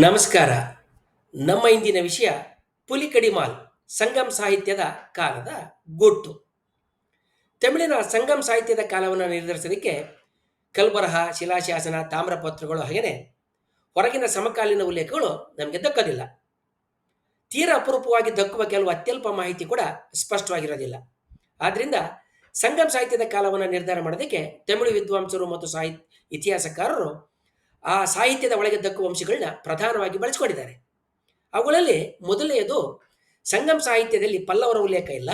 ನಮಸ್ಕಾರ. ನಮ್ಮ ಇಂದಿನ ವಿಷಯ ಪುಲಿಕಡಿಮಾಲ್ ಸಂಗಮ್ ಸಾಹಿತ್ಯದ ಕಾಲದ ಗುಟ್ಟು. ತಮಿಳಿನ ಸಂಗಮ್ ಸಾಹಿತ್ಯದ ಕಾಲವನ್ನು ನಿರ್ಧರಿಸೋದಕ್ಕೆ ಕಲ್ಬರಹ, ಶಿಲಾಶಾಸನ, ತಾಮ್ರಪತ್ರಗಳು ಹಾಗೆಯೇ ಹೊರಗಿನ ಸಮಕಾಲೀನ ಉಲ್ಲೇಖಗಳು ನಮಗೆ ದಕ್ಕೋದಿಲ್ಲ. ತೀರ ಅಪರೂಪವಾಗಿ ದಕ್ಕುವ ಕೆಲವು ಅತ್ಯಲ್ಪ ಮಾಹಿತಿ ಕೂಡ ಸ್ಪಷ್ಟವಾಗಿರೋದಿಲ್ಲ. ಆದ್ದರಿಂದ ಸಂಗಮ್ ಸಾಹಿತ್ಯದ ಕಾಲವನ್ನು ನಿರ್ಧಾರ ಮಾಡೋದಕ್ಕೆ ತಮಿಳು ವಿದ್ವಾಂಸರು ಮತ್ತು ಸಾಹಿತ್ಯ ಇತಿಹಾಸಕಾರರು ಆ ಸಾಹಿತ್ಯದ ಒಳಗೆ ದಕ್ಕುವ ಅಂಶಗಳನ್ನ ಪ್ರಧಾನವಾಗಿ ಬಳಸಿಕೊಂಡಿದ್ದಾರೆ. ಅವುಗಳಲ್ಲಿ ಮೊದಲನೆಯದು ಸಂಗಮ್ ಸಾಹಿತ್ಯದಲ್ಲಿ ಪಲ್ಲವರ ಉಲ್ಲೇಖ ಇಲ್ಲ.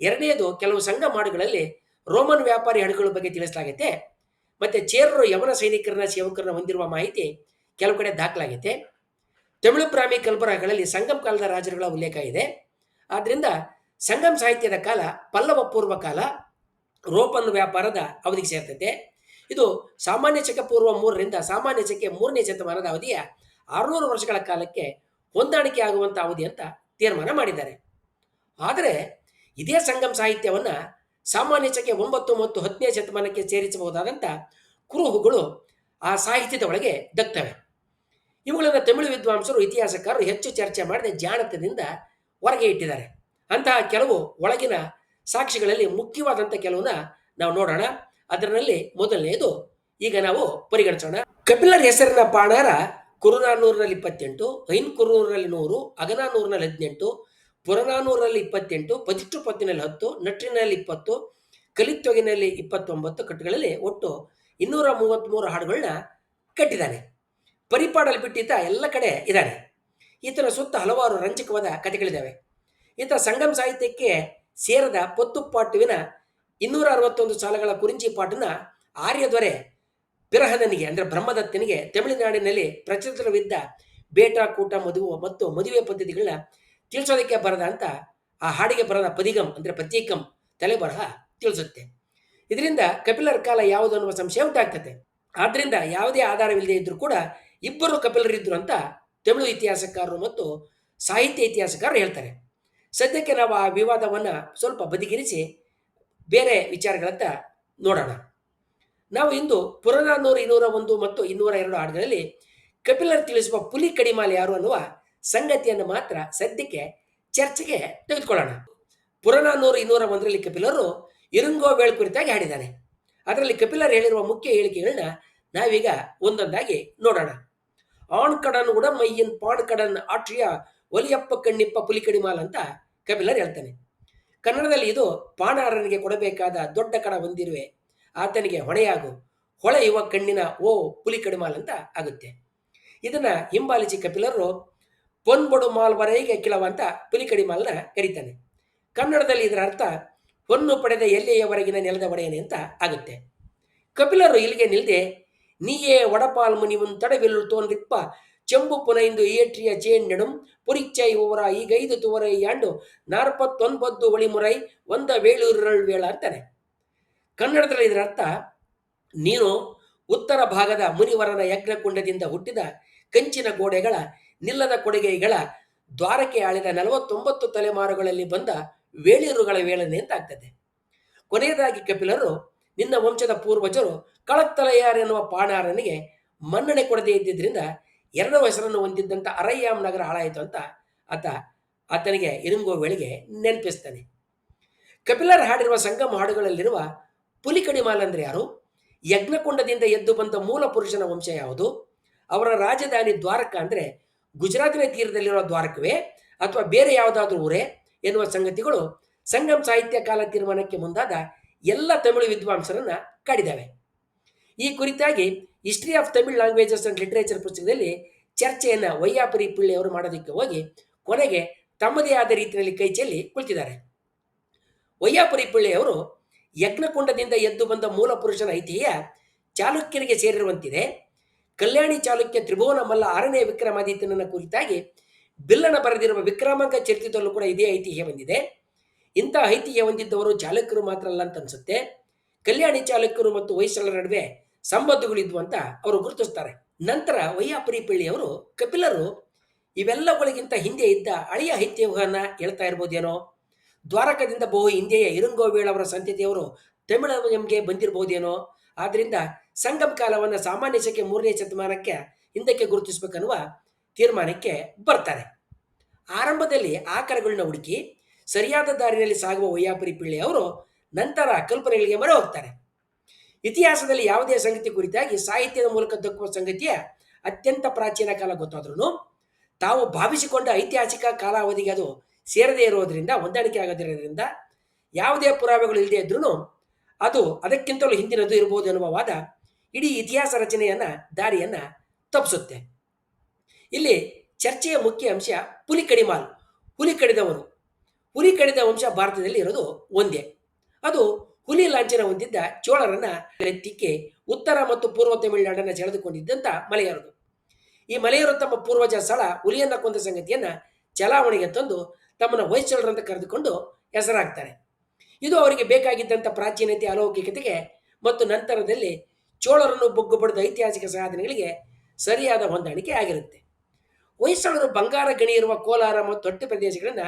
ಎರಡನೆಯದು ಕೆಲವು ಸಂಘ ಮಾಡುಗಳಲ್ಲಿ ರೋಮನ್ ವ್ಯಾಪಾರಿ ಹಡಗುಗಳ ಬಗ್ಗೆ ತಿಳಿಸಲಾಗುತ್ತೆ ಮತ್ತೆ ಚೇರರು ಯವನ ಸೈನಿಕರನ್ನ ಸೇವಕರನ್ನ ಹೊಂದಿರುವ ಮಾಹಿತಿ ಕೆಲವು ಕಡೆ ದಾಖಲಾಗುತ್ತೆ ತಮಿಳು ಪ್ರಾಮಿ ಕಲ್ಬರಗಳಲ್ಲಿ ಸಂಗಮ್ ಕಾಲದ ರಾಜರುಗಳ ಉಲ್ಲೇಖ ಇದೆ. ಆದ್ದರಿಂದ ಸಂಗಮ್ ಸಾಹಿತ್ಯದ ಕಾಲ ಪಲ್ಲವ ಪೂರ್ವ ಕಾಲ ರೋಪನ್ ವ್ಯಾಪಾರದ ಅವಧಿಗೆ ಸೇರ್ತೈತೆ. ಇದು ಸಾಮಾನ್ಯ ಶಕ ಪೂರ್ವ ಮೂರರಿಂದ ಸಾಮಾನ್ಯ ಶಕೆ ಮೂರನೇ ಶತಮಾನದ ಅವಧಿಯ ಆರುನೂರು ವರ್ಷಗಳ ಕಾಲಕ್ಕೆ ಹೊಂದಾಣಿಕೆ ಆಗುವಂಥ ಅವಧಿ ಅಂತ ತೀರ್ಮಾನ ಮಾಡಿದ್ದಾರೆ. ಆದರೆ ಇದೇ ಸಂಗಮ್ ಸಾಹಿತ್ಯವನ್ನು ಸಾಮಾನ್ಯ ಶಕೆ ಒಂಬತ್ತು ಮತ್ತು ಹತ್ತನೇ ಶತಮಾನಕ್ಕೆ ಸೇರಿಸಬಹುದಾದಂಥ ಕುರುಹುಗಳು ಆ ಸಾಹಿತ್ಯದ ಒಳಗೆ ದಕ್ತವೆ. ಇವುಗಳನ್ನು ತಮಿಳು ವಿದ್ವಾಂಸರು, ಇತಿಹಾಸಕಾರರು ಹೆಚ್ಚು ಚರ್ಚೆ ಮಾಡದೆ ಜಾಣತದಿಂದ ಹೊರಗೆ ಇಟ್ಟಿದ್ದಾರೆ. ಅಂತಹ ಕೆಲವು ಒಳಗಿನ ಸಾಕ್ಷಿಗಳಲ್ಲಿ ಮುಖ್ಯವಾದಂಥ ಕೆಲವನ್ನ ನಾವು ನೋಡೋಣ. ಅದರಲ್ಲಿ ಮೊದಲನೆಯದು ಈಗ ನಾವು ಪರಿಗಣಿಸೋಣ. ಕಪಿಲರ್ ಹೆಸರಿನ ಪಾಣಾರ ಕುರುನಾನೂರಿನಲ್ಲಿ ಇಪ್ಪತ್ತೆಂಟು ಐನ್ ಕುರುನೂರಲ್ಲಿ ನೂರು, ಅಗನಾನೂರಿನಲ್ಲಿ ಹದಿನೆಂಟು ಪುರನಾನೂರಲ್ಲಿ ಇಪ್ಪತ್ತೆಂಟು ಪದಿಷ್ಟು ಪತ್ತಿನಲ್ಲಿ ಹತ್ತು, ನಟ್ರಿನಲ್ಲಿ ಇಪ್ಪತ್ತು, ಕಲಿತ್ವಗಿನಲ್ಲಿ ಇಪ್ಪತ್ತೊಂಬತ್ತು ಕಟ್ಟುಗಳಲ್ಲಿ ಒಟ್ಟು ಇನ್ನೂರ ಮೂವತ್ತ್ಮೂರು ಹಾಡುಗಳನ್ನ ಕಟ್ಟಿದ್ದಾನೆ. ಪರಿಪಾಡಲ್ಲಿ ಬಿಟ್ಟಿದ್ದ ಎಲ್ಲ ಕಡೆ ಇದ್ದಾನೆ. ಈತನ ಸುತ್ತ ಹಲವಾರು ರಂಜಕವಾದ ಕಥೆಗಳಿದ್ದಾವೆ. ಈತ ಸಂಗಮ ಸಾಹಿತ್ಯಕ್ಕೆ ಸೇರದ ಪೊತ್ತುಪಾಟುವಿನ ಇನ್ನೂರ ಅರವತ್ತೊಂದು ಸಾಲಗಳ ಕುರಿಂಚಿ ಪಾಠನ ಆರ್ಯದೊರೆ ಬಿರಹದನಿಗೆ ಅಂದರೆ ಬ್ರಹ್ಮದತ್ತನಿಗೆ ತಮಿಳುನಾಡಿನಲ್ಲಿ ಪ್ರಚಲಿತವಿದ್ದ ಬೇಟ ಕೂಟ ಮದುವೆ ಮತ್ತು ಮದುವೆ ಪದ್ಧತಿಗಳನ್ನ ತಿಳಿಸೋದಕ್ಕೆ ಬರದ ಅಂತ ಆ ಹಾಡಿಗೆ ಬರದ ಪದಿಗಂ, ಅಂದರೆ ಪ್ರತ್ಯೇಕಂ ತಲೆಬರಹ ತಿಳಿಸುತ್ತೆ. ಇದರಿಂದ ಕಪಿಲರ ಕಾಲ ಯಾವುದು ಅನ್ನುವ ಸಂಶಯ ಉಂಟಾಗ್ತದೆ. ಆದ್ದರಿಂದ ಯಾವುದೇ ಆಧಾರವಿಲ್ಲದೆ ಇದ್ರೂ ಕೂಡ ಇಬ್ಬರು ಕಪಿಲರಿದ್ದರು ಅಂತ ತಮಿಳು ಇತಿಹಾಸಕಾರರು ಮತ್ತು ಸಾಹಿತ್ಯ ಇತಿಹಾಸಕಾರರು ಹೇಳ್ತಾರೆ. ಸದ್ಯಕ್ಕೆ ನಾವು ಆ ವಿವಾದವನ್ನು ಸ್ವಲ್ಪ ಬದಿಗಿರಿಸಿ ಬೇರೆ ವಿಚಾರಗಳತ್ತ ನೋಡೋಣ. ನಾವು ಇಂದು ಪುರನಾನೂರು ಇನ್ನೂರ ಒಂದು ಮತ್ತು ಇನ್ನೂರ ಎರಡು ಹಾಡುಗಳಲ್ಲಿ ಕಪಿಲರ್ ತಿಳಿಸುವ ಪುಲಿ ಕಡಿಮಾಲೆ ಯಾರು ಅನ್ನುವ ಸಂಗತಿಯನ್ನು ಮಾತ್ರ ಸದ್ಯಕ್ಕೆ ಚರ್ಚೆಗೆ ತೆಗೆದುಕೊಳ್ಳೋಣ. ಪುರನಾನೂರು ಇನ್ನೂರ ಒಂದರಲ್ಲಿ ಕಪಿಲರು ಇರುಂಗೋ ವೇಳ್ ಕುರಿತಾಗಿ ಹಾಡಿದ್ದಾನೆ ಅದರಲ್ಲಿ ಕಪಿಲರ್ ಹೇಳಿರುವ ಮುಖ್ಯ ಹೇಳಿಕೆಗಳನ್ನ ನಾವೀಗ ಒಂದೊಂದಾಗಿ ನೋಡೋಣ. ಆಣ್ ಕಡನ್ ಉಡಮಯ್ಯನ್ ಪಾಣ್ ಕಡನ್ ಆಟ್ರಿಯ ಒಲಿಯಪ್ಪ ಕಣ್ಣಿಪ್ಪ ಪುಲಿ ಕಡಿಮಾಲ್ ಅಂತ ಕಪಿಲರ್ ಹೇಳ್ತಾನೆ ಕನ್ನಡದಲ್ಲಿ ಇದು ಪಾಣಾರನಿಗೆ ಕೊಡಬೇಕಾದ ದೊಡ್ಡ ಕಣ ಹೊಂದಿರುವೆ ಆತನಿಗೆ ಹೊಣೆಯಾಗು. ಹೊಳೆಯುವ ಕಣ್ಣಿನ ಓ ಪುಲಿ ಕಡಿಮಾಲ್ ಅಂತ ಆಗುತ್ತೆ. ಇದನ್ನ ಹಿಂಬಾಲಿಸಿ ಕಪಿಲರು ಪೊನ್ಬೊಡು ಮಾಲ್ವರೆಗೆ ಕಿಳವ ಅಂತ ಪುಲಿ ಕಡಿಮಾಲ್ನ ಕರೀತಾನೆ. ಕನ್ನಡದಲ್ಲಿ ಇದರ ಅರ್ಥ ಹೊನ್ನು ಪಡೆದ ಎಲ್ಲೆಯವರೆಗಿನ ನೆಲದ ಒಡೆಯನೆ ಅಂತ ಆಗುತ್ತೆ. ಕಪಿಲರು ಇಲ್ಲಿಗೆ ನಿಲ್ಲದೆ ನೀಯೇ ಒಡಪಾಲ್ ಮುನಿವನ್ ತಡವಿಲ್ಲು ತೋನ್ರಿಪ್ಪ ಚೆಂಬು ಪುನೈಂದು ಏಟ್ರಿಯ ಚೇಣ್ಣೆಡುಂ ಪುರಿಚ್ಚೈ ಓವರ ಈಗೈದು ತುವರೈ ಯಾಂಡು, ನಾರ್ಪತ್ತೊಂಬತ್ತು ಒಳಿಮುರೈ, ಒಂದ ವೇಳೂರಳ್ ವೇಳ ಅಂತಾನೆ. ಕನ್ನಡದಲ್ಲಿ ಇದರ ಅರ್ಥ, ನೀನು ಉತ್ತರ ಭಾಗದ ಮುನಿವರನ ಯಜ್ಞಕುಂಡದಿಂದ ಹುಟ್ಟಿದ ಕಂಚಿನ ಗೋಡೆಗಳ, ನಿಲ್ಲದ ಕೊಡುಗೆಗಳ, ದ್ವಾರಕ್ಕೆ ಆಳಿದ ನಲವತ್ತೊಂಬತ್ತು ತಲೆಮಾರುಗಳಲ್ಲಿ ಬಂದ ವೇಳೂರುಗಳ ವೇಳನೆ ಅಂತ ಆಗ್ತದೆ. ಕೊನೆಯದಾಗಿ ಕಪಿಲರು, ನಿನ್ನ ವಂಶದ ಪೂರ್ವಜರು ಕಳಕ್ತಲೆಯಾರೆನ್ನುವ ಪಾಣಾರನಿಗೆ ಮನ್ನಣೆ ಕೊಡದೇ ಇದ್ದಿದ್ದರಿಂದ ಎರಡನೇ ಹೆಸರನ್ನು ಹೊಂದಿದ್ದಂಥ ಅರಯ್ಯಾಮ್ ನಗರ ಹಾಳಾಯಿತು ಅಂತ ಆತ, ಆತನಿಗೆ ಇರುಂಗೋ ವೇಳೆಗೆ ನೆನಪಿಸ್ತಾನೆ. ಕಪಿಲರ್ ಹಾಡಿರುವ ಸಂಗಮ ಹಾಡುಗಳಲ್ಲಿರುವ ಪುಲಿಕಣಿ ಮಾಲ್ ಅಂದರೆ ಯಾರು? ಯಜ್ಞಕುಂಡದಿಂದ ಎದ್ದು ಬಂದ ಮೂಲ ಪುರುಷನ ವಂಶ ಯಾವುದು? ಅವರ ರಾಜಧಾನಿ ದ್ವಾರಕ ಅಂದರೆ ಗುಜರಾತಿನ ತೀರದಲ್ಲಿರುವ ದ್ವಾರಕವೇ ಅಥವಾ ಬೇರೆ ಯಾವುದಾದ್ರೂ ಊರೇ ಎನ್ನುವ ಸಂಗತಿಗಳು ಸಂಗಮ್ ಸಾಹಿತ್ಯ ಕಾಲ ತೀರ್ಮಾನಕ್ಕೆ ಮುಂದಾದ ಎಲ್ಲ ತಮಿಳು ವಿದ್ವಾಂಸರನ್ನ ಕಾಡಿದ್ದಾವೆ. ಈ ಕುರಿತಾಗಿ history of Tamil languages and literature ಪುಸ್ತಕದಲ್ಲಿ ಚರ್ಚೆಯನ್ನು ವೈಯಾಪುರಿ ಪಿಳ್ಳೆಯವರು ಮಾಡೋದಕ್ಕೆ ಹೋಗಿ ಕೊನೆಗೆ ತಮ್ಮದೇ ಆದ ರೀತಿಯಲ್ಲಿ ಕೈ ಚೆಲ್ಲಿ ಕುಳಿತಿದ್ದಾರೆ. ವೈಯಾಪುರಿ ಪಿಳ್ಳೆಯವರು ಯಜ್ಞಕುಂಡದಿಂದ ಎದ್ದು ಬಂದ ಮೂಲ ಪುರುಷನ ಐತಿಹ್ಯ ಚಾಲುಕ್ಯರಿಗೆ ಸೇರಿರುವಂತಿದೆ. ಕಲ್ಯಾಣಿ ಚಾಲುಕ್ಯ ತ್ರಿಭುವನ ಮಲ್ಲ ಆರನೇ ವಿಕ್ರಮಾದಿತ್ಯನನ್ನ ಕುರಿತಾಗಿ ಬಿಲ್ಲನ ಬರೆದಿರುವ ವಿಕ್ರಮಾಂಕ ಚರಿತ್ರದಲ್ಲೂ ಕೂಡ ಇದೇ ಐತಿಹ್ಯ ಬಂದಿದೆ. ಇಂಥ ಐತಿಹ್ಯ ಹೊಂದಿದ್ದವರು ಚಾಲುಕ್ಯರು ಮಾತ್ರ ಅಲ್ಲ ಅಂತ ಅನ್ಸುತ್ತೆ. ಕಲ್ಯಾಣಿ ಚಾಲುಕ್ಯರು ಮತ್ತು ಹೊಯ್ಸಳರ ನಡುವೆ ಸಂಬಂಧಗಳಿದ್ವು ಅಂತ ಅವರು ಗುರುತಿಸ್ತಾರೆ. ನಂತರ ವಯ್ಯಾಪುರಿ ಪಿಳ್ಳಿಯವರು ಕಪಿಲರು ಇವೆಲ್ಲಗಳಿಗಿಂತ ಹಿಂದೆ ಇದ್ದ ಹಳೆಯ ಐತಿಹ್ಯವನ್ನ ಹೇಳ್ತಾ ಇರ್ಬೋದೇನೋ? ದ್ವಾರಕದಿಂದ ಬಹು ಹಿಂದೆಯ ಇರುಂಗೋವೇಳ ಅವರ ಸಂತತಿಯವರು ತಮಿಳಂಗೆ ಬಂದಿರಬಹುದೇನೋ ಆದ್ದರಿಂದ ಸಂಗಮ್ ಕಾಲವನ್ನು ಸಾಮಾನ್ಯ ಶಕೆ ಮೂರನೇ ಶತಮಾನಕ್ಕೆ ಹಿಂದಕ್ಕೆ ಗುರುತಿಸಬೇಕನ್ನುವ ತೀರ್ಮಾನಕ್ಕೆ ಬರ್ತಾರೆ. ಆರಂಭದಲ್ಲಿ ಆಕರಗಳನ್ನ ಹುಡುಕಿ, ಸರಿಯಾದ ದಾರಿಯಲ್ಲಿ ಸಾಗುವ ವಯ್ಯಾಪುರಿ ಪಿಳ್ಳಿಯವರು ನಂತರ ಕಲ್ಪನೆಗಳಿಗೆ ಮರೆ ಹೋಗ್ತಾರೆ ಇತಿಹಾಸದಲ್ಲಿ ಯಾವುದೇ ಸಂಗತಿ ಕುರಿತಾಗಿ ಸಾಹಿತ್ಯದ ಮೂಲಕ ದಕ್ಕುವ ಸಂಗತಿಯ ಅತ್ಯಂತ ಪ್ರಾಚೀನ ಕಾಲ ಗೊತ್ತಾದ್ರೂ ತಾವು ಭಾವಿಸಿಕೊಂಡ ಐತಿಹಾಸಿಕ ಕಾಲಾವಧಿಗೆ ಅದು ಸೇರದೇ ಇರೋದರಿಂದ, ಹೊಂದಾಣಿಕೆ ಆಗದಿರೋದ್ರಿಂದ ಯಾವುದೇ ಪುರಾವೆಗಳು ಇಲ್ಲದೆ ಇದ್ರೂ ಅದು ಅದಕ್ಕಿಂತಲೂ ಹಿಂದಿನದು ಇರಬಹುದು ಎನ್ನುವ ವಾದ ಇಡೀ ಇತಿಹಾಸ ರಚನೆಯನ್ನ, ದಾರಿಯನ್ನ ತಪ್ಪಿಸುತ್ತೆ. ಇಲ್ಲಿ ಚರ್ಚೆಯ ಮುಖ್ಯ ಅಂಶ ಹುಲಿ ಕಡಿಮಾಲ್. ಹುಲಿ ಕಡಿದವರು ಹುಲಿ ಕಡಿದ ವಂಶ ಭಾರತದಲ್ಲಿ ಇರೋದು ಒಂದೇ. ಅದು ಹುಲಿ ಲಾಂಛನ ಹೊಂದಿದ್ದ ಚೋಳರನ್ನ ಎತ್ತಿಕ್ಕೆ ಉತ್ತರ ಮತ್ತು ಪೂರ್ವ ತಮಿಳುನಾಡನ್ನ ಸೆಳೆದುಕೊಂಡಿದ್ದಂತ ಮಲೆಯರದು ಈ ಮಲೆಯರು ತಮ್ಮ ಪೂರ್ವಜ ಸ್ಥಳ ಹುಲಿಯನ್ನ ಕೊಂದ ಸಂಗತಿಯನ್ನ ಚಲಾವಣೆಗೆ ತಂದು ತಮ್ಮನ್ನ ಹೊಯ್ಸಳರಂತ ಕರೆದುಕೊಂಡು ಹೆಸರಾಗ್ತಾರೆ. ಇದು ಅವರಿಗೆ ಬೇಕಾಗಿದ್ದಂಥ ಪ್ರಾಚೀನತೆ, ಅಲೌಕಿಕತೆಗೆ ಮತ್ತು ನಂತರದಲ್ಲಿ ಚೋಳರನ್ನು ಬೊಗ್ಗು ಪಡೆದ ಐತಿಹಾಸಿಕ ಸಾಧನೆಗಳಿಗೆ ಸರಿಯಾದ ಹೊಂದಾಣಿಕೆ ಆಗಿರುತ್ತೆ. ಹೊಯ್ಸಳರು ಬಂಗಾರ ಗಣಿ ಇರುವ ಕೋಲಾರ ಮತ್ತು ದೊಡ್ಡ ಪ್ರದೇಶಗಳನ್ನ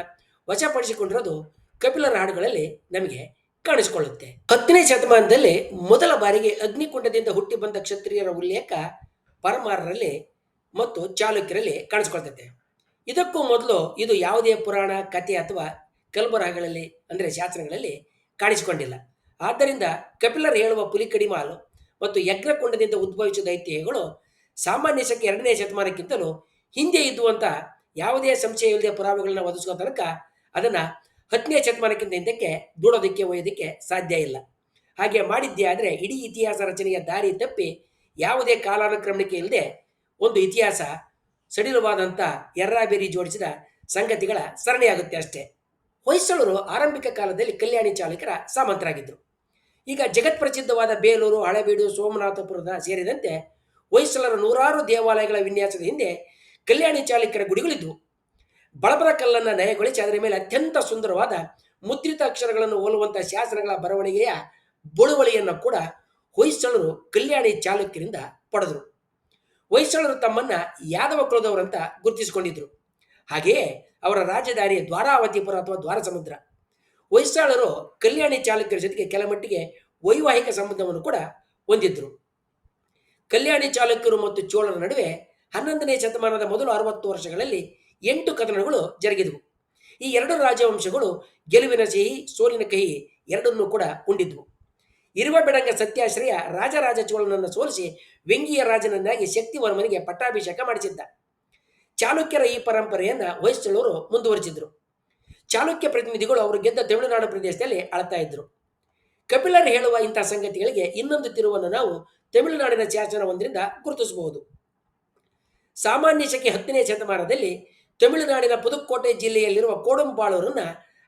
ವಶಪಡಿಸಿಕೊಂಡಿರೋದು ಕಪಿಲರ ಹಾಡುಗಳಲ್ಲಿ ನಮಗೆ ಕಾಣಿಸಿಕೊಳ್ಳುತ್ತೆ. ಹತ್ತನೇ ಶತಮಾನದಲ್ಲಿ ಮೊದಲ ಬಾರಿಗೆ ಅಗ್ನಿಕುಂಡದಿಂದ ಹುಟ್ಟಿ ಬಂದ ಕ್ಷತ್ರಿಯರ ಉಲ್ಲೇಖ ಪರಮಾರರಲ್ಲಿ ಮತ್ತು ಚಾಲುಕ್ಯರಲ್ಲಿ ಕಾಣಿಸ್ಕೊಳ್ತೈತೆ. ಇದಕ್ಕೂ ಮೊದಲು ಇದು ಯಾವುದೇ ಪುರಾಣ, ಕಥೆ ಅಥವಾ ಕಲ್ಬರಹಗಳಲ್ಲಿ ಅಂದರೆ ಶಾಸ್ತ್ರಗಳಲ್ಲಿ ಕಾಣಿಸಿಕೊಂಡಿಲ್ಲ. ಆದ್ದರಿಂದ ಕಪಿಲರ್ ಹೇಳುವ ಪುಲಿಕಡಿಮಾಲು ಮತ್ತು ಯಜ್ಞಕುಂಡದಿಂದ ಉದ್ಭವಿಸಿದ ಐತಿಹ್ಯಗಳು ಸಾಮಾನ್ಯ ಶಕೆ ಎರಡನೇ ಶತಮಾನಕ್ಕಿಂತಲೂ ಹಿಂದೆ ಇದ್ದುವಂತ ಯಾವುದೇ ಸಂಶಯ ಇಲ್ಲದೆ ಪುರಾವೆಗಳನ್ನ ಒದಗಿಸುವ ತನಕ ಅದನ್ನ ಹತ್ತನೇ ಶತಮಾನಕ್ಕಿಂತ ಹಿಂದಕ್ಕೆ ದೂಡೋದಕ್ಕೆ ಒಯ್ಯೋದಕ್ಕೆ ಸಾಧ್ಯ ಇಲ್ಲ. ಹಾಗೆ ಮಾಡಿದ್ದೆ ಆದರೆ ಇಡೀ ಇತಿಹಾಸ ರಚನೆಯ ದಾರಿ ತಪ್ಪಿ ಯಾವುದೇ ಕಾಲಾನುಕ್ರಮಣಿಕೆ ಇಲ್ಲದೆ ಒಂದು ಇತಿಹಾಸ ಸಡಿಲವಾದಂಥ ಎರ್ರಾಬೇರಿ ಜೋಡಿಸಿದ ಸಂಗತಿಗಳ ಸರಣಿಯಾಗುತ್ತೆ ಅಷ್ಟೇ. ಹೊಯ್ಸಳರು ಆರಂಭಿಕ ಕಾಲದಲ್ಲಿ ಕಲ್ಯಾಣಿ ಚಾಲಕರ ಸಾಮಂತರಾಗಿದ್ದರು ಈಗ ಜಗತ್ಪ್ರಸಿದ್ಧವಾದ ಬೇಲೂರು, ಹಳೆಬೀಡು, ಸೋಮನಾಥಪುರದ ಸೇರಿದಂತೆ ಹೊಯ್ಸಳರ ನೂರಾರು ದೇವಾಲಯಗಳ ವಿನ್ಯಾಸದ ಹಿಂದೆ ಕಲ್ಯಾಣಿ ಚಾಲುಕ್ಯರ ಗುಡಿಗಳಿದ್ವು. ಬಳಬರ ಕಲ್ಲನ್ನು ನಯಗೊಳಿಸಿ ಅದರ ಮೇಲೆ ಅತ್ಯಂತ ಸುಂದರವಾದ ಮುದ್ರಿತ ಅಕ್ಷರಗಳನ್ನು ಹೋಲುವಂತಹ ಶಾಸನಗಳ ಬರವಣಿಗೆಯ ಬಳುವಳಿಯನ್ನು ಕೂಡ ಹೊಯ್ಸಳರು ಕಲ್ಯಾಣಿ ಚಾಲುಕ್ಯರಿಂದ ಪಡೆದರು. ಹೊಯ್ಸಳರು ತಮ್ಮನ್ನ ಯಾದವ ಕುಲದವರಂತ ಗುರುತಿಸಿಕೊಂಡಿದ್ರು. ಹಾಗೆಯೇ ಅವರ ರಾಜಧಾನಿ ದ್ವಾರಾವತಿಪುರ ಅಥವಾ ದ್ವಾರ ಸಮುದ್ರ ಹೊಯ್ಸಳರು ಕಲ್ಯಾಣಿ ಚಾಲುಕ್ಯರ ಜೊತೆಗೆ ಕೆಲ ಮಟ್ಟಿಗೆ ವೈವಾಹಿಕ ಸಂಬಂಧವನ್ನು ಕೂಡ ಹೊಂದಿದ್ರು. ಕಲ್ಯಾಣಿ ಚಾಲುಕ್ಯರು ಮತ್ತು ಚೋಳರ ನಡುವೆ ಹನ್ನೊಂದನೇ ಶತಮಾನದ ಮೊದಲು ಅರವತ್ತು ವರ್ಷಗಳಲ್ಲಿ ಎಂಟು ಕದನಗಳು ಜರುಗಿದವು. ಈ ಎರಡು ರಾಜವಂಶಗಳು ಗೆಲುವಿನ ಸಿಹಿ, ಸೋಲಿನ ಕಹಿ ಎರಡನ್ನೂ ಕೂಡ ಉಂಡಿದ್ವು. ಇರುವ ಬೆಡಂಗ ಸತ್ಯಾಶ್ರಯ ರಾಜರಾಜ ಚೋಳನನ್ನು ಸೋಲಿಸಿ ವ್ಯಂಗಿಯ ರಾಜನನ್ನಾಗಿ ಶಕ್ತಿವರ್ಮನಿಗೆ ಪಟ್ಟಾಭಿಷೇಕ ಮಾಡಿಸಿದ್ದ. ಚಾಲುಕ್ಯರ ಈ ಪರಂಪರೆಯನ್ನ ಹೊಯ್ಸಳರು ಮುಂದುವರಿಸಿದ್ರು. ಚಾಲುಕ್ಯ ಪ್ರತಿನಿಧಿಗಳು ಅವರು ಗೆದ್ದ ತಮಿಳುನಾಡು ಪ್ರದೇಶದಲ್ಲಿ ಅಳತಾ ಇದ್ರು. ಕಪಿಲರ್ ಹೇಳುವ ಇಂತಹ ಸಂಗತಿಗಳಿಗೆ ಇನ್ನೊಂದು ತಿರುವನ್ನು ನಾವು ತಮಿಳುನಾಡಿನ ಶಾಸನ ಒಂದರಿಂದ ಗುರುತಿಸಬಹುದು. ಸಾಮಾನ್ಯ ಶಕೆ ಹತ್ತನೇ ಶತಮಾನದಲ್ಲಿ ತಮಿಳುನಾಡಿನ ಪುದುಕೋಟೆ ಜಿಲ್ಲೆಯಲ್ಲಿರುವ ಕೋಡಂಬಾಳೂರನ್ನ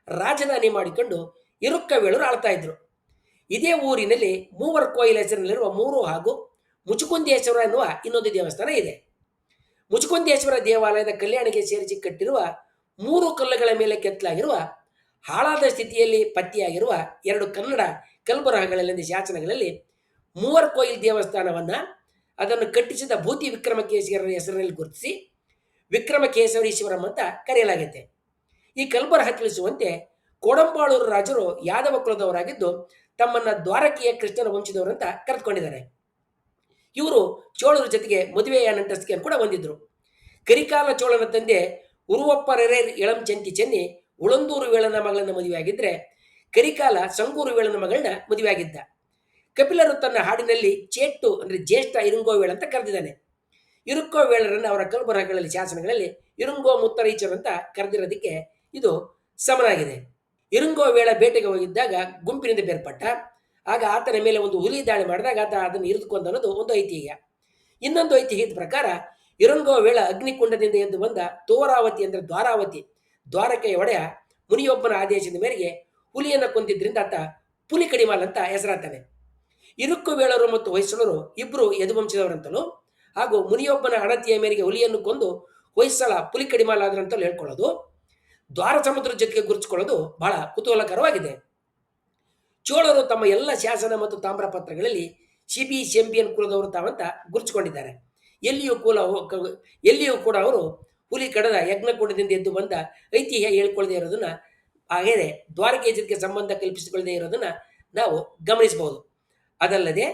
ರಾಜಧಾನಿ ಮಾಡಿಕೊಂಡು ಇರುಕ್ಕವೇಳರು ಆಳ್ತಾ ಇದ್ರು. ಇದೇ ಊರಿನಲ್ಲಿ ಮೂವರ್ ಕೋಯಿಲ್ ಹೆಸರಿನಲ್ಲಿರುವ ಮೂರು ಹಾಗೂ ಮುಚುಕುಂದೇಶ್ವರ ಎನ್ನುವ ಇನ್ನೊಂದು ದೇವಸ್ಥಾನ ಇದೆ. ಮುಚುಕುಂದೇಶ್ವರ ದೇವಾಲಯದ ಕಲ್ಯಾಣಿಗೆ ಸೇರಿಸಿ ಕಟ್ಟಿರುವ ಮೂರು ಕಲ್ಲುಗಳ ಮೇಲೆ ಕೆತ್ತಲಾಗಿರುವ ಹಾಳಾದ ಸ್ಥಿತಿಯಲ್ಲಿ ಪತ್ತೆಯಾಗಿರುವ ಎರಡು ಕನ್ನಡ ಕಲ್ಬರಹಗಳಲ್ಲಿ ಶಾಸನಗಳಲ್ಲಿ ಮೂವರ್ ಕೋಯಿಲ್ ದೇವಸ್ಥಾನವನ್ನ ಅದನ್ನು ಕಟ್ಟಿಸಿದ ಭೂತಿ ವಿಕ್ರಮಕೇಶಿಯರ ಹೆಸರಿನಲ್ಲಿ ಗುರುತಿಸಿ ವಿಕ್ರಮಕೇಶವರೀಶ್ವರಂ ಅಂತ ಕರೆಯಲಾಗಿದೆ ಈ ಕಲ್ಬರಹ ತಿಳಿಸುವಂತೆ ಕೋಡಂಬಾಳೂರು ರಾಜರು ಯಾದವ ಕುಲದವರಾಗಿದ್ದು ತಮ್ಮನ್ನ ದ್ವಾರಕೀಯ ಕೃಷ್ಣನ ವಂಶದವರಂತ ಕರೆದುಕೊಂಡಿದ್ದಾರೆ. ಇವರು ಚೋಳರ ಜೊತೆಗೆ ಮದುವೆಯ ನಂಟಸ್ಕೆ ಕೂಡ ಹೊಂದಿದ್ರು. ಕರಿಕಾಲ ಚೋಳನ ತಂದೆ ಉರುವಪ್ಪ ಇಳಂ ಚೆಂತಿ ಚೆನ್ನಿ ಉಳಂದೂರು ವೇಳನ ಮಗಳನ್ನ ಮದುವೆಯಾಗಿದ್ರೆ ಕರಿಕಾಲ ಸಂಗೂರು ವೇಳನ ಮಗಳನ್ನ ಮದುವೆಯಾಗಿದ್ದ. ಕಪಿಲರು ತನ್ನ ಹಾಡಿನಲ್ಲಿ ಚೇಟ್ಟು ಅಂದ್ರೆ ಜ್ಯೇಷ್ಠ ಇರುಂಗೋ ವೇಳ ಅಂತ ಕರೆದಿದ್ದಾನೆ. ಇರುಕ್ಕೋ ವೇಳರನ್ನು ಅವರ ಕಲ್ಬರಹಗಳಲ್ಲಿ ಶಾಸನಗಳಲ್ಲಿ ಇರುಂಗೋ ಮುತ್ತರೈಚರು ಅಂತ ಕರೆದಿರೋದಕ್ಕೆ ಇದು ಸಮನಾಗಿದೆ. ಇರುಂಗೋ ವೇಳ ಬೇಟೆಗೆ ಹೋಗಿದ್ದಾಗ ಗುಂಪಿನಿಂದ ಬೇರ್ಪಟ್ಟ, ಆಗ ಆತನ ಮೇಲೆ ಒಂದು ಹುಲಿ ದಾಳಿ ಮಾಡಿದಾಗ ಆತ ಅದನ್ನು ಇರಿದುಕೊಂಡ ಅನ್ನೋದು ಒಂದು ಐತಿಹ್ಯ. ಇನ್ನೊಂದು ಐತಿಹ್ಯದ ಪ್ರಕಾರ, ಇರುಂಗೋ ವೇಳ ಅಗ್ನಿಕುಂಡದಿಂದ ಎದ್ದು ಬಂದ ತೋರಾವತಿ ಅಂದ್ರೆ ದ್ವಾರಾವತಿ, ದ್ವಾರಕೆಯ ಒಡೆಯ ಮುನಿಯೊಬ್ಬನ ಆದೇಶದ ಮೇರೆಗೆ ಹುಲಿಯನ್ನು ಕೊಂದಿದ್ದರಿಂದ ಆತ ಪುಲಿ ಕಡಿಮಾಲ್ ಅಂತ ಹೆಸರಾಗ್ತಾನೆ. ಇರುಕ್ಕು ವೇಳರು ಮತ್ತು ಹೊಯ್ಸಳರು ಇಬ್ಬರು ಯದುವಂಶದವರಂತಲೂ ಹಾಗೂ ಮುನಿಯೊಬ್ಬನ ಅಣತಿಯ ಮೇರೆಗೆ ಹುಲಿಯನ್ನು ಕೊಂದು ಹೊಯ್ಸಳ ಪುಲಿ ಕಡಿಮಾಲ್ ಆದ್ರಂತಲೂ ಹೇಳ್ಕೊಳ್ಳೋದು. ದ್ವಾರ ಸಮುದ್ರ ಜೊತೆಗೆ ಗುರುತಿಸಿಕೊಳ್ಳೋದು ಬಹಳ ಕುತೂಹಲಕರವಾಗಿದೆ. ಚೋಳರು ತಮ್ಮ ಎಲ್ಲ ಶಾಸನ ಮತ್ತು ತಾಮ್ರ ಪತ್ರಗಳಲ್ಲಿ ಶಿಬಿ ಶೆಂಬಿಯನ್ ಕುಲದವರು ತಾವಂತ ಗುರುತಿಸಿಕೊಂಡಿದ್ದಾರೆ. ಎಲ್ಲಿಯೂ ಕುಲ ಎಲ್ಲಿಯೂ ಕೂಡ ಅವರು ಹುಲಿ ಕಡದ ಯಜ್ಞಕೂಟದಿಂದ ಎದ್ದು ಬಂದ ಐತಿಹ್ಯ ಹೇಳ್ಕೊಳ್ಳದೆ ಇರೋದನ್ನ ಹಾಗೆಯೇ ಜೊತೆಗೆ ಸಂಬಂಧ ಕಲ್ಪಿಸಿಕೊಳ್ಳದೆ ಇರೋದನ್ನ ನಾವು ಗಮನಿಸಬಹುದು. ಅದಲ್ಲದೆ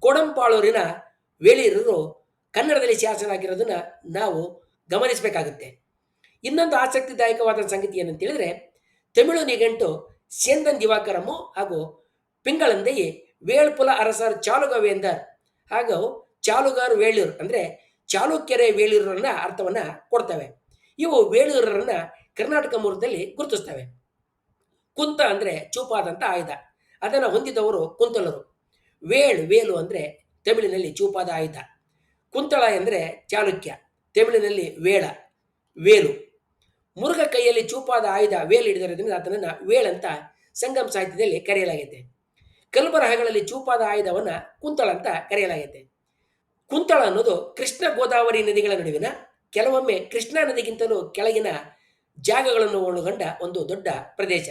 ಕೊಡಂಪಾಳೂರಿನ ವೇಳೀರರು ಕನ್ನಡದಲ್ಲಿ ಶಾಸನ ಆಗಿರೋದನ್ನ ನಾವು ಗಮನಿಸಬೇಕಾಗುತ್ತೆ. ಇನ್ನೊಂದು ಆಸಕ್ತಿದಾಯಕವಾದ ಸಂಗತಿ ಏನಂತ ಹೇಳಿದ್ರೆ, ತಮಿಳು ನಿಘಂಟು ಸೇಂದನ್ ದಿವಾಕರಮು ಹಾಗೂ ಪಿಂಗಳಂದೆಯೇ ವೇಳ್ಪುಲ ಅರಸರ್ ಚಾಲುಗವೇಂದರ್ ಹಾಗೂ ಚಾಲುಗಾರ್ ವೇಳೂರ್ ಅಂದರೆ ಚಾಲುಕ್ಯರೆ ವೇಳೂರನ್ನ ಅರ್ಥವನ್ನ ಕೊಡ್ತವೆ. ಇವು ವೇಳೂರರನ್ನ ಕರ್ನಾಟಕ ಮೂಲದಲ್ಲಿ ಗುರುತಿಸ್ತವೆ. ಕುಂತ ಅಂದರೆ ಚೂಪಾದಂಥ ಆಯುಧ. ಅದನ್ನು ಹೊಂದಿದವರು ಕುಂತಲರು ವೇಳ್, ವೇಲು ಅಂದರೆ ತಮಿಳಿನಲ್ಲಿ ಚೂಪಾದ ಆಯುಧ. ಕುಂತಳ ಎಂದರೆ ಚಾಲುಕ್ಯ ತಮಿಳಿನಲ್ಲಿ ವೇಳ, ವೇಲು. ಮುರುಘ ಕೈಯಲ್ಲಿ ಚೂಪಾದ ಆಯುಧ ವೇಲ್ ಹಿಡಿದಿರೋದ್ರಿಂದ ಆತನನ್ನು ವೇಳ ಅಂತ ಸಂಗಮ ಸಾಹಿತ್ಯದಲ್ಲಿ ಕರೆಯಲಾಗಿದೆ ಕಲ್ಬರಹಗಳಲ್ಲಿ ಚೂಪಾದ ಆಯುಧವನ್ನು ಕುಂತಳ ಅಂತ ಕರೆಯಲಾಗಿದೆ ಕುಂತಳ ಅನ್ನೋದು ಕೃಷ್ಣ ಗೋದಾವರಿ ನದಿಗಳ ನಡುವಿನ ಕೆಲವೊಮ್ಮೆ ಕೃಷ್ಣಾ ನದಿಗಿಂತಲೂ ಕೆಳಗಿನ ಜಾಗಗಳನ್ನು ಒಳಗೊಂಡ ಒಂದು ದೊಡ್ಡ ಪ್ರದೇಶ.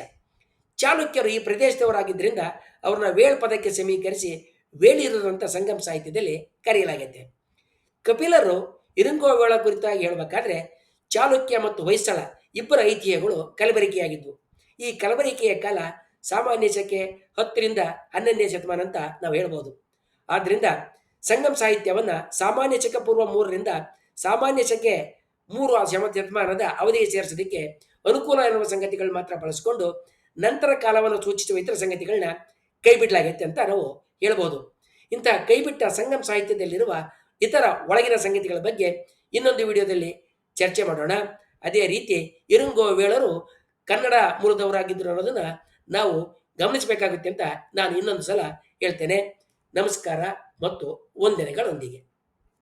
ಚಾಲುಕ್ಯರು ಈ ಪ್ರದೇಶದವರಾಗಿದ್ದರಿಂದ ಅವ್ರನ್ನ ವೇಳ್ ಪದಕ್ಕೆ ಸಮೀಕರಿಸಿ ವೇಳಿರರಂತ ಸಂಗಮ ಸಾಹಿತ್ಯದಲ್ಲಿ ಕರೆಯಲಾಗಿದೆ ಕಪಿಲರು ಇರುಂಗೋವೇಳ ಕುರಿತಾಗಿ ಹೇಳಬೇಕಾದ್ರೆ ಚಾಲುಕ್ಯ ಮತ್ತು ಹೊಯ್ಸಳ ಇಬ್ಬರ ಐತಿಹ್ಯಗಳು ಕಲಬೆರಕೆಯಾಗಿದ್ವು. ಈ ಕಲಬೆರಕೆಯ ಕಾಲ ಸಾಮಾನ್ಯ ಶಕೆ ಹತ್ತರಿಂದ ಹನ್ನೊಂದನೇ ಶತಮಾನ ಅಂತ ನಾವು ಹೇಳ್ಬೋದು. ಆದ್ದರಿಂದ ಸಂಗಮ ಸಾಹಿತ್ಯವನ್ನ ಸಾಮಾನ್ಯ ಶಕ ಪೂರ್ವ ಮೂರರಿಂದ ಸಾಮಾನ್ಯ ಶಕೆ ಮೂರು ಶತಮಾನದ ಅವಧಿಗೆ ಸೇರಿಸೋದಕ್ಕೆ ಅನುಕೂಲ ಎನ್ನುವ ಸಂಗತಿಗಳು ಮಾತ್ರ ಬಳಸಿಕೊಂಡು ನಂತರ ಕಾಲವನ್ನು ಸೂಚಿಸುವ ಇತರ ಸಂಗತಿಗಳನ್ನ ಕೈಬಿಡಲಾಗೈತೆ ಅಂತ ನಾವು ಹೇಳ್ಬೋದು. ಇಂಥ ಕೈಬಿಟ್ಟ ಸಂಗಮ ಸಾಹಿತ್ಯದಲ್ಲಿರುವ ಇತರ ಒಳಗಿನ ಸಂಗತಿಗಳ ಬಗ್ಗೆ ಇನ್ನೊಂದು ವಿಡಿಯೋದಲ್ಲಿ ಚರ್ಚೆ ಮಾಡೋಣ. ಅದೇ ರೀತಿ ಇರುಂಗೋ ವೇಳರು ಕನ್ನಡ ಮೂಲದವರಾಗಿದ್ದರು ಅನ್ನೋದನ್ನ ನಾವು ಗಮನಿಸಬೇಕಾಗುತ್ತೆ ಅಂತ ನಾನು ಇನ್ನೊಂದು ಸಲ ಹೇಳ್ತೇನೆ. ನಮಸ್ಕಾರ ಮತ್ತು ವಂದನೆಗಳೊಂದಿಗೆ.